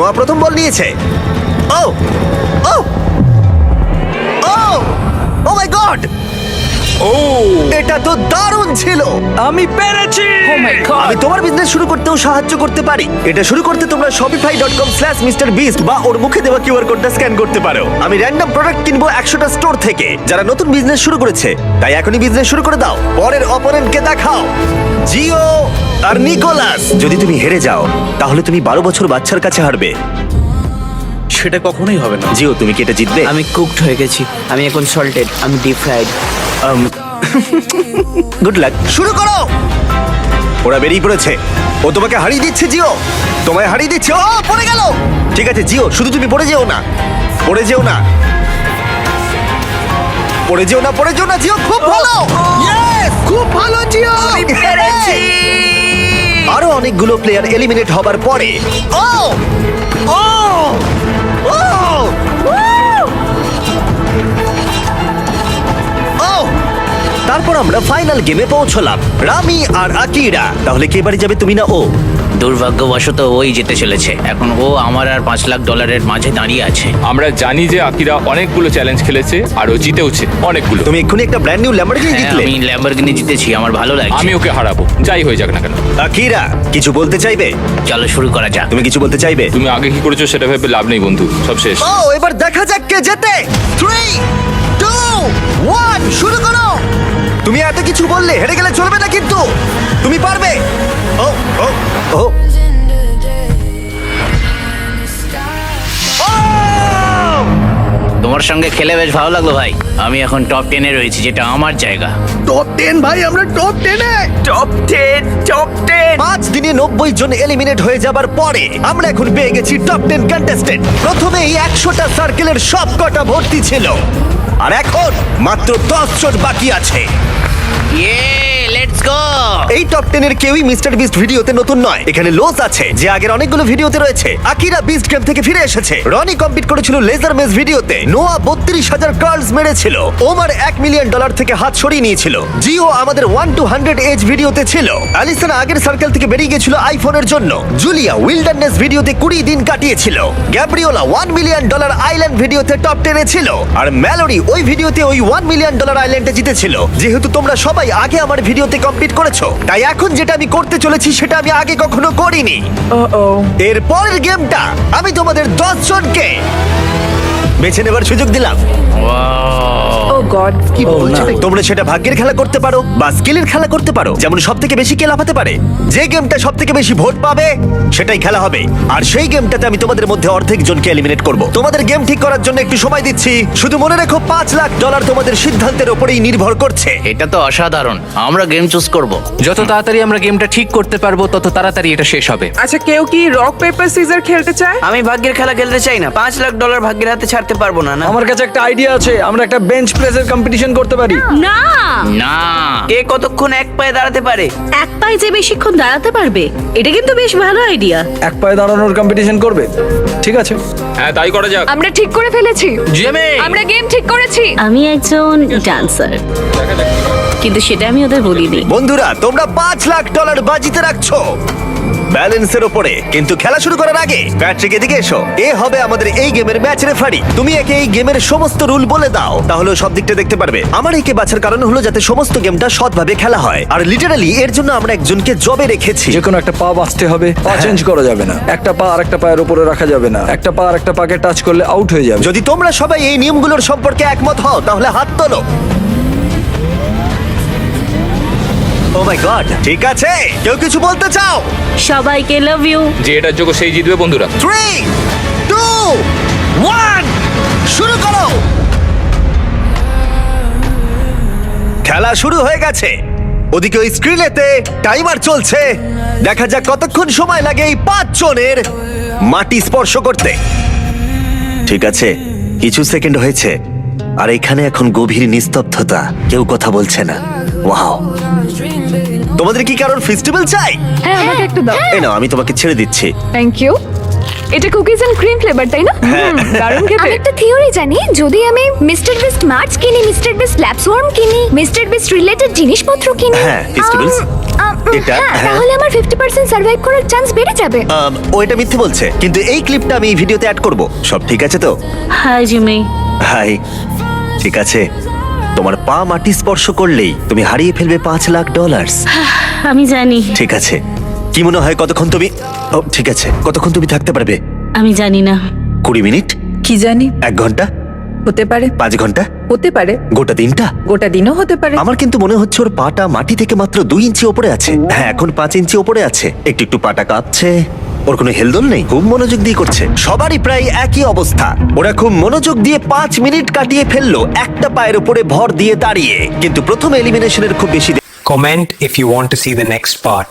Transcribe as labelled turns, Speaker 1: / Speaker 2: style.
Speaker 1: নোয়া প্রথম বল নিয়েছে। ও ও ও মাই গড!
Speaker 2: ও
Speaker 1: এটা তো দারুণ ছিল।
Speaker 3: আমি পেরেছি!
Speaker 4: ও মাই গড
Speaker 1: আমি তোমার বিজনেস শুরু করতেও সাহায্য করতে পারি। এটা শুরু করতে তোমরা Shopify dot com slash MrBeast বা ওর মুখে দেওয়া কিউআর কোডটা স্ক্যান করতে পারো। আমি র্যান্ডম প্রোডাক্ট কিনবো একশোটা স্টোর থেকে। যারা নতুন বিজনেস শুরু করেছে তাই এখনই বিজনেস শুরু করে দাও। পরের অপোনেন্টকে দেখাও। জিও আর নিকোলাস। যদি তুমি হেরে যাও তাহলে তুমি বারো বছর বাচ্চার কাছে হারবে।
Speaker 2: সেটা কখনোই হবে না।
Speaker 1: জিও তুমি কি এটা জিতবে?
Speaker 4: আমি কুকড হয়ে গেছি। আমি এখন সল্টেড আমি ডিপ ফ্রাইড
Speaker 1: গুড লাক শুরু করো! ওরা বেরিয়ে পড়েছে। ও তোমাকে হারিয়ে দিচ্ছে জিও। তোমায় হারিয়ে দিচ্ছে। ও পড়ে গেল! ঠিক আছে জিও শুধু তুমি পড়ে যেও না। পড়ে যেও না। পড়ে যেও না পড়ে যেও না জিও খুব ভালো! খুব ভালো জিও! আমি
Speaker 4: পেরেছি।
Speaker 1: আরও অনেকগুলো প্লেয়ার এলিমিনেট হবার পরে। ও! ও! তারপর আমরা ফাইনাল গেমে পৌঁছলাম। রামি আর আকিরা। তাহলে কে বাড়ি যাবে তুমি না ও?
Speaker 5: দুর্ভাগ্যবশত ওই যেতে চলেছে। এখন ও আমার আর পাঁচ লাখ ডলারের মাঝে দাঁড়িয়ে আছে।
Speaker 2: আমরা জানি যে আকিরা অনেকগুলো চ্যালেঞ্জ খেলেছে আর ও জিতেওছে অনেকগুলো।
Speaker 1: তুমি এক্ষুনি একটা ব্র্যান্ড নিউ ল্যাম্বরগিনি
Speaker 5: হ্যাঁ,
Speaker 1: জিতলে?
Speaker 5: আমি ল্যাম্বরগিনি জিতেছি আমার ভালো লাগছে।
Speaker 2: আমি ওকে হারাবো যাই হয়ে যাক না কেন।
Speaker 1: আকিরা কিছু বলতে চাইবে?
Speaker 5: চলো শুরু করা যাক।
Speaker 1: তুমি কিছু বলতে চাইবে?
Speaker 2: তুমি আগে কি করেছ সেটা ভেবে লাভ নেই বন্ধু সব শেষ।
Speaker 1: ও এবার দেখা যাক কে জেতে। থ্রি টু ওয়ান শুরু করো তুমি এত কিছু বললে হেরে গেলে চলবে না কিন্তু। তুমি পারবে। ও ও ও!
Speaker 5: তোমার সঙ্গে খেলে বেশ ভালো লাগল ভাই। আমি এখন টপ টেনে রয়েছি যেটা আমার জায়গা।
Speaker 1: টপ টেন ভাই আমরা টপ টেনে
Speaker 4: টপ টেন টপ টেন
Speaker 1: পাঁচ দিনে নব্বই জন এলিমিনেট হয়ে যাবার পরে আমরা এখন পেয়ে গেছি টপ টেন কন্টেস্টেন্ট প্রথমে এই একশোটা সার্কেলের সব কটা ভর্তি ছিল। আর এখন মাত্র দশ জন বাকি আছে।
Speaker 5: Yeah.
Speaker 1: এই টপ টেনের কেউই মিস্টার বিস্ট ভিডিওতে নতুন নয়। এখানে লোস আছে, যে আগের অনেকগুলো ভিডিওতে রয়েছে। আকিরা বিস্ট গেম থেকে ফিরে এসেছে। রনি কম্পিট করেছিল লেজার মেজ ভিডিওতে। নোয়া বত্রিশ হাজার কার্লস মেরেছিল। ওমার এক মিলিয়ন ডলার থেকে হাত সরিয়ে নিয়েছিল। জিও আমাদের ওয়ান টু হান্ড্রেড এজ ভিডিওতে ছিল। অ্যালিসন আগের সার্কেল থেকে বেরিয়ে গেছিল আইফোনের জন্য। জুলিয়া উইল্ডারনেস ভিডিওতে কুড়ি দিন কাটিয়েছিল। Gabriella one million dollar island ভিডিওতে টপ টেনে ছিল। আর ম্যালোরি ওই ভিডিওতে ওই ওয়ান মিলিয়ন ডলার আইল্যান্ডে জিতেছিল। যেহেতু তোমরা সবাই আগে আমার ভিডিওতে কমপ্লিট করেছ। তাই এখন যেটা আমি করতে চলেছি সেটা আমি আগে কখনো করিনি।
Speaker 4: ও ও
Speaker 1: এর পরের গেমটা আমি তোমাদের দশ জনকে বেছে নেবার সুযোগ দিলাম।
Speaker 4: ও গড কি বলছো?
Speaker 1: তোমরা সেটা ভাগ্যের খেলা করতে পারো বা স্কিলের খেলা করতে পারো। যেমন সব থেকে বেশি কে লাফাতে পারে যে গেমটা সব থেকে বেশি ভোট পাবে সেটাই খেলা হবে। আর সেই গেমটাতে আমি তোমাদের মধ্যে অর্ধেক জনকে এলিমিনেট করব। তোমাদের গেম ঠিক করার জন্য একটু সময় দিচ্ছি। শুধু মনে রেখো পাঁচ লাখ ডলার তোমাদের সিদ্ধান্তের উপরেই নির্ভর করছে।
Speaker 5: এটা তো অসাধারণ। আমরা গেম চুজ করব।
Speaker 6: যত তাড়াতাড়ি আমরা গেমটা ঠিক করতে পারব তত তাড়াতাড়ি এটা শেষ হবে।
Speaker 7: আচ্ছা কেউ কি রক পেপার সিজার খেলতে চায়?
Speaker 4: আমি ভাগ্যের খেলা খেলতে চাই না। পাঁচ লাখ ডলার ভাগ্যের হাতে ছাড়তে পারব না না?
Speaker 3: আমার কাছে একটা আইডিয়া আছে আমরা একটা বেঞ্চ প্রেসের কম্পিটিশন করতে পারি।
Speaker 8: না।
Speaker 5: না।
Speaker 4: কে কতক্ষণ এক পায়ে দাঁড়াতে পারে?
Speaker 8: এক পায়ে যে বেশিক্ষণ দাঁড়াতে পারবে এটা কিন্তু বেশ ভালো আইডিয়া
Speaker 3: এক পায়ে দাঁড়ানোর কম্পিটিশন করবে? ঠিক আছে।
Speaker 2: হ্যাঁ তাই করা যাক।
Speaker 7: আমরা ঠিক করে ফেলেছি।
Speaker 6: জেমে।
Speaker 7: আমরা গেম ঠিক করেছি।
Speaker 8: আমি একজন ডান্সার কিন্তু সেটা আমি ওদের বলিনি।
Speaker 1: বন্ধুরা তোমরা পাঁচ লাখ ডলার বাজিতে রাখছো। ব্যালেন্সের ওপরে। কিন্তু খেলা শুরু করার আগে প্যাট্রিক এদিকে এসো। এ হবে আমাদের এই গেমের ম্যাচ রেফারি তুমি একে এই গেমের সমস্ত রুল বলে দাও তাহলে সব দিকটা দেখতে পারবে। আমার একে বাছার কারণ হলো যাতে সমস্ত গেমটা সৎভাবে খেলা হয়। আর লিটারালি এর জন্য আমরা একজনকে জবে রেখেছি।
Speaker 3: যে কোনো একটা পা বাঁচতে হবে পা চেঞ্জ করা যাবে না। একটা পা আর একটা পায়ের উপরে রাখা যাবে না। একটা পা আর একটা পাকে টাচ করলে আউট হয়ে যাবে।
Speaker 1: যদি তোমরা সবাই এই নিয়মগুলোর সম্পর্কে একমত হও তাহলে হাত তোলো। ও মাই গড ঠিক আছে কেউ কিছু বলতে চাও?
Speaker 8: সবাইকে লাভ ইউ
Speaker 2: যে এটার যোগ্য সেই জিতবে বন্ধুরা।
Speaker 1: থ্রি টু ওয়ান শুরু করো। খেলা শুরু হয়ে গেছে। ওদিকে ওই স্ক্রিনেতে টাইমার চলছে। দেখা যাক কতক্ষণ সময় লাগে এই পাঁচ জনের মাটি স্পর্শ করতে। ঠিক আছে কিছু সেকেন্ড হয়েছে। আর এখানে এখন গভীর নিস্তব্ধতা। কেউ কথা বলছে না। ওয়াও। তোমাদের কি কারণ ফেস্টিভ্যাল চাই?
Speaker 7: হ্যাঁ আমাকে একটু দাও।
Speaker 1: এই নাও আমি তোমাকে ছেড়ে দিচ্ছি।
Speaker 7: থ্যাংক ইউ এটা কুকিজ এন্ড ক্রিম ফ্লেভার তাই না? হুম, দারুণ খেতে।
Speaker 9: আমি একটা থিওরি জানি যদি আমি মিস্টার বিস্ট মার্চ কিনি মিস্টার বিস্ট ল্যাপস ওয়ার্ম কিনি মিস্টার বিস্ট রিলেটেড জিনিসপত্র কিনি
Speaker 1: হ্যাঁ, festivals?
Speaker 9: আম, আম,
Speaker 1: এটা
Speaker 9: হ্যাঁ
Speaker 1: হ্যাঁ।
Speaker 9: তাহলে আমার ফিফটি পার্সেন্ট সার্ভাইভ করার চান্স বেড়ে যাবে।
Speaker 1: আম, ও এটা মিথ্যে বলছে কিন্তু এই ক্লিপটা আমি এই ভিডিওতে অ্যাড করব। সব ঠিক আছে তো?
Speaker 8: হাই জিমি
Speaker 1: হাই ঠিক আছে। তোমার পা মাটি স্পর্শ করলেই তুমি হারিয়ে ফেলবে পাঁচ লাখ ডলার
Speaker 8: আমি জানি।
Speaker 1: ঠিক আছে। কি মনে হয় কতক্ষণ তুমি ও ঠিক আছে। কতক্ষণ তুমি থাকতে পারবে?
Speaker 8: আমি জানি না।
Speaker 1: কুড়ি মিনিট?
Speaker 10: কি জানি?
Speaker 1: এক ঘণ্টা?
Speaker 10: হতে পারে।
Speaker 1: পাঁচ ঘণ্টা?
Speaker 10: হতে পারে।
Speaker 1: গোটা দিনটা?
Speaker 10: গোটা দিনও হতে পারে।
Speaker 1: আমার কিন্তু মনে হচ্ছে ওর পাটা মাটি থেকে মাত্র দুই ইঞ্চি ওপরে আছে। হ্যাঁ এখন পাঁচ ইঞ্চি ওপরে আছে। একটু একটু পাটা কাঁপছে। ওর কোনো হেলদোল নেই, খুব মনোযোগ দিয়ে করছে। সবারই প্রায় একই অবস্থা। ওরা খুব মনোযোগ দিয়ে পাঁচ মিনিট কাটিয়ে ফেলল, একটা পায়ের উপরে ভর দিয়ে দাঁড়িয়ে। কিন্তু প্রথম এলিমিনেশনের খুব বেশি
Speaker 11: comment if you want to see the next part.